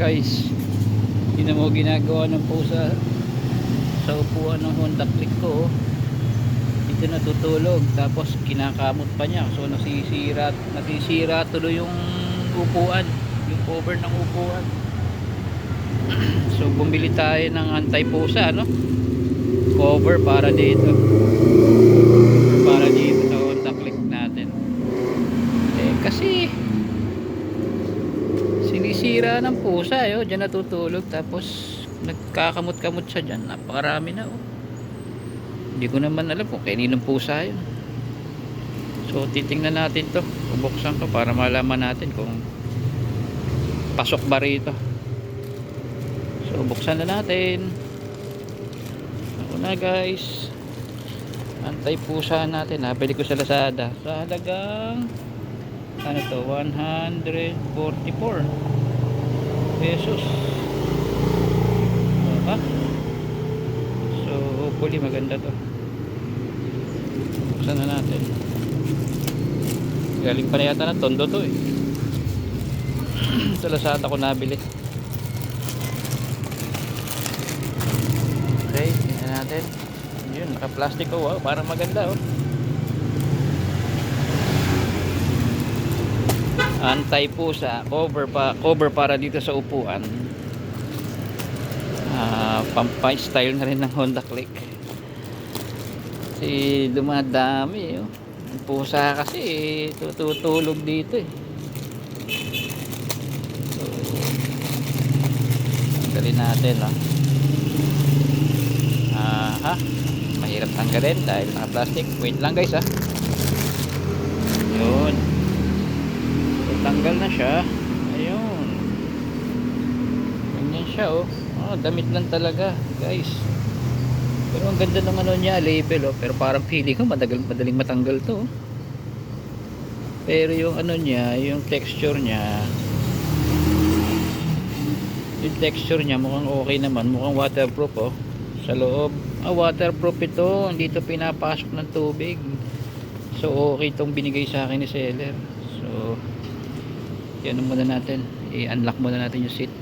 guys. Yun mo ginagawa ng pusa. Sa upuan ng Honda Click ko oh. dito natutulog. Tapos kinakamot pa niya. So nasisira nasisira tuloy yung upuan. Yung cover ng upuan. So bumili tayo ng anti pusa no cover para dito para dito sa Honda Click natin eh kasi sinisira ng pusa yo diyan natutulog tapos nagkakamot-kamot siya diyan. Napakarami na oh. Hindi ko naman alam kung kaninong pusa yun. So titingnan natin to. Bubuksan ko para malaman natin kung pasok ba rito. So buksan na natin. Ako na guys. Antay pusa natin nabili ko sa Lazada. Sa halagang ano to 144 pesos diba so hopefully maganda to. Buksan na natin. Galing pa na yata ng tondo to eh. Sa Lazada ko nabili. Okay tingnan natin. Yun naka plastic oh wow, parang maganda oh antay pusa cover pa cover para dito sa upuan. Ah pampa style na rin ng Honda Click. Kasi dumadami oh. Pusa kasi tututulog dito eh. So tanggalin natin oh. ah. Ha mahirap tanggalin dahil naka plastic wait lang guys ah yun So, tanggal na siya. Ayun. Ganyan siya, oh. Oh, damit lang talaga, guys. Pero ang ganda ng ano niya, label, oh. Pero parang feeling ko, madagal, madaling matanggal to, oh. Pero yung ano niya, yung texture niya, yung texture niya, mukhang okay naman. Mukhang waterproof, oh. Sa loob. Ah, waterproof ito. Hindi ito pinapasok ng tubig. So, okay itong binigay sa akin ni seller. So, yan muna natin. I-unlock muna natin yung seat.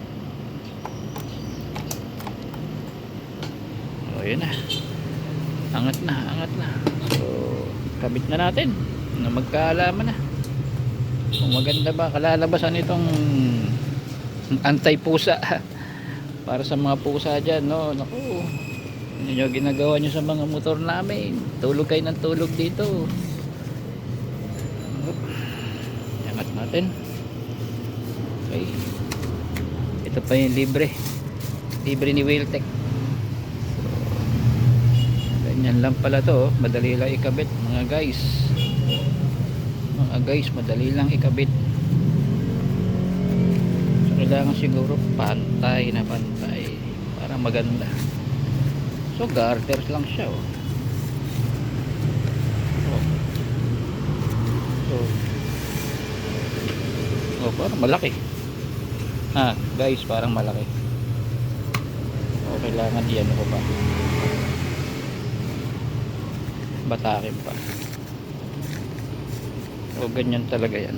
O yun na. Angat na angat na. So kabit na natin. Na magkaalaman na. Kung maganda ba kalalabasan itong antay pusa para sa mga pusa dyan no? Naku. Ano nyo ginagawa nyo sa mga motor namin? Tulog kayo ng tulog dito. Angat natin Okay. Ito pa yung libre. Libre ni Whaltech. So, ganyan lang pala to. oh. Madali lang ikabit mga guys. Mga guys, madali lang ikabit. So, kailangan siguro pantay na pantay para maganda. So, garters lang siya. Oh. So, oh, parang malaki. Ah, guys, parang malaki. O, kailangan iyan ko pa. Batakin pa. O, ganyan talaga yan.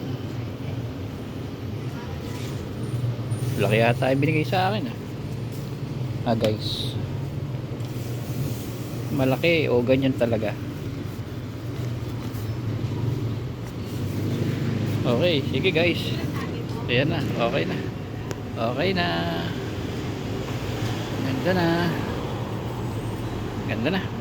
Laki yata yung binigay sa akin ah. Ah, guys. Malaki o ganyan talaga. Okay, sige guys. Ayan na, okay na. Okay na. Ganda na. Ganda na.